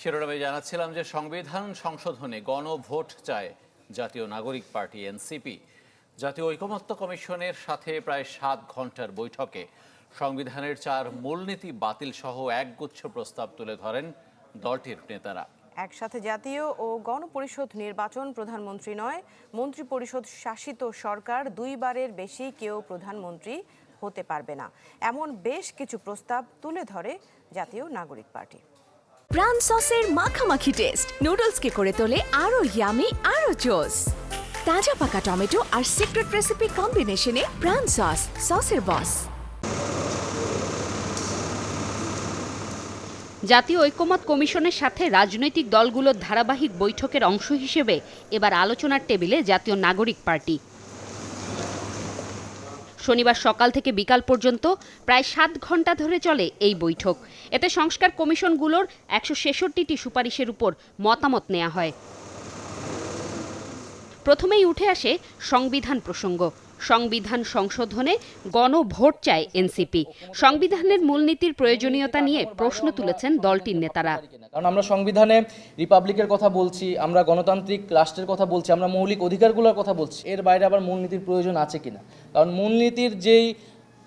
শিরোনামে জানাচ্ছিলাম যে সংবিধান সংশোধনে গণভোট চায় জাতীয় নাগরিক পার্টি, এনসিপি। জাতীয় ঐকমত্য কমিশনের সাথে প্রায় সাত ঘণ্টার বৈঠকে সংবিধানের চার মূলনীতি বাতিল সহ একগুচ্ছ প্রস্তাব তুলে ধরেন দলটির নেতারা। একসাথে জাতীয় ও গণপরিষদ নির্বাচন প্রধানমন্ত্রী নয় মন্ত্রী পরিষদ শাসিত সরকার দুইবারের বেশি কেউ প্রধানমন্ত্রী হতে পারবে না। এমন বেশ কিছু প্রস্তাব তুলে ধরে জাতীয় নাগরিক পার্টি। প্রাণ সসের মাখামাখি টেস্ট নুডলসকে করে তোলে আরও ইয়ামি আরও জোস তাজা পাকা টমেটো আর সিক্রেট রেসিপি কম্বিনেশনে প্রাণ সস, সসের বস জাতীয় ঐকমত কমিশনের সাথে রাজনৈতিক দলগুলোর ধারাবাহিক বৈঠকের অংশ হিসেবে এবার আলোচনার টেবিলে জাতীয় নাগরিক পার্টি। শনিবার সকাল থেকে বিকাল পর্যন্ত প্রায় সাত ঘণ্টা ধরে চলে এই বৈঠক। এতে সংস্কার কমিশনগুলোর একশো ছেষট্টিটি সুপারিশের উপর মতামত নেওয়া হয়। প্রথমেই উঠে আসে সংবিধান প্রসঙ্গ। সংবিধান সংশোধনে গণভোট চায় এনসিপি। সংবিধানের মূলনীতির প্রয়োজনীয়তা নিয়ে প্রশ্ন তুলেছেন দলটির নেতারা। কারণ আমরা সংবিধানে রিপাবলিকের কথা বলছি, আমরা গণতান্ত্রিক রাষ্ট্রের কথা বলছি, আমরা মৌলিক অধিকারগুলোর কথা বলছি, এর বাইরে আবার মূলনীতির প্রয়োজন আছে কিনা? কারণ মূলনীতির যেই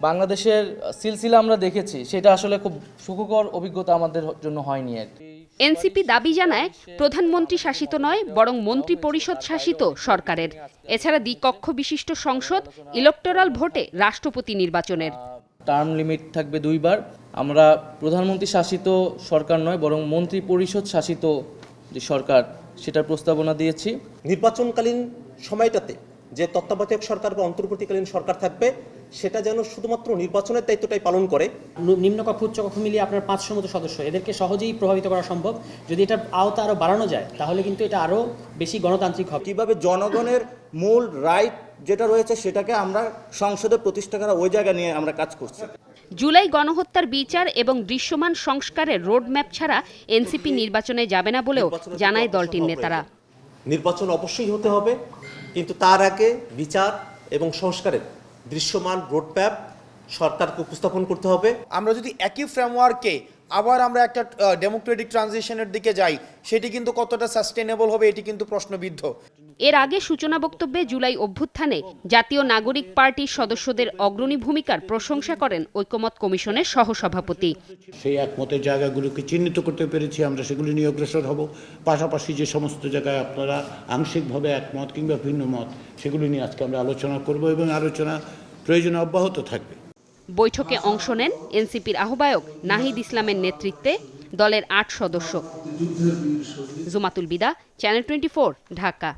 বাংলাদেশের সিলসিলা আমরা দেখেছি, সেটা আসলে খুব সুখকর অভিজ্ঞতা আমাদের জন্য হয়নি আর কি। এনসিপি দাবি জানায় প্রধানমন্ত্রী শাসিত নয় বরং মন্ত্রী পরিষদ শাসিত সরকারের। এছাড়া দ্বিকক্ষ বিশিষ্ট সংসদ ইলেকটোরাল ভোটে রাষ্ট্রপতি নির্বাচনের। টার্ম লিমিট থাকবে দুইবার। আমরা প্রধানমন্ত্রী শাসিত সরকার নয় বরং মন্ত্রী পরিষদ শাসিত যে সরকার সেটার প্রস্তাবনা দিয়েছি। নির্বাচনকালীন সময়টাতে যে তত্ত্বাবধায়ক সরকার বা অন্তর্বর্তীকালীন সরকার থাকবে সেটা যেন শুধুমাত্র নির্বাচনের দায়িত্বটাই পালন করে। নিম্নকক্ষ উচ্চকক্ষ মিলিয়ে আপনার পাঁচশো মতো সদস্য। এদেরকে সহজেই প্রভাবিত করা সম্ভব। যদি এটার আওতা আরও বাড়ানো যায় তাহলে কিন্তু এটা আরও বেশি গণতান্ত্রিক হবে। কীভাবে জনগণের মূল রাইট যেটা রয়েছে সেটাকে আমরা সংসদে প্রতিষ্ঠা করা ওই জায়গা নিয়ে আমরা কাজ করছি। জুলাই গণহত্যার বিচার এবং দৃশ্যমান সংস্কারের রোডম্যাপ ছাড়া এনসিপি নির্বাচনে যাবে না বলেও জানায় দলটির নেতারা। নির্বাচন অবশ্যই হতে হবে কিন্তু তার আগে বিচার এবং সংস্কারের দৃশ্যমান রোডম্যাপ সরকারকে উপস্থাপন করতে হবে। আমরা যদি একই ফ্রেমওয়ার্কে আবার আমরা একটা ডেমোক্রেটিক ট্রানজিশনের দিকে যাই, সেটি কিন্তু কতটা সাস্টেনেবল হবে, এটি কিন্তু প্রশ্নবিদ্ধ। এর আগে সূচনা বক্তব্যে জুলাই অভ্যুত্থানে জাতীয় নাগরিক পার্টির সদস্যদের অগ্রণী ভূমিকার প্রশংসা করেন ঐকমত কমিশনের সহসভাপতি। সেই একমতের জায়গাগুলোকে চিহ্নিত করতে পেরেছি আমরা সেগুলি নিয়ে অগ্রসর হব। পাশাপাশি যে সমস্ত জায়গায় আপনারা আংশিকভাবে একমত কিংবা ভিন্ন মত সেগুলি নিয়ে আজকে আমরা আলোচনা করব এবং আলোচনা প্রয়োজনে অব্যাহত থাকবে। বৈঠকে অংশ নেন এনসিপির আহ্বায়ক নাহিদ ইসলামের নেতৃত্বে দলের আট সদস্য। Jumatul Bida channel twenty Dhaka.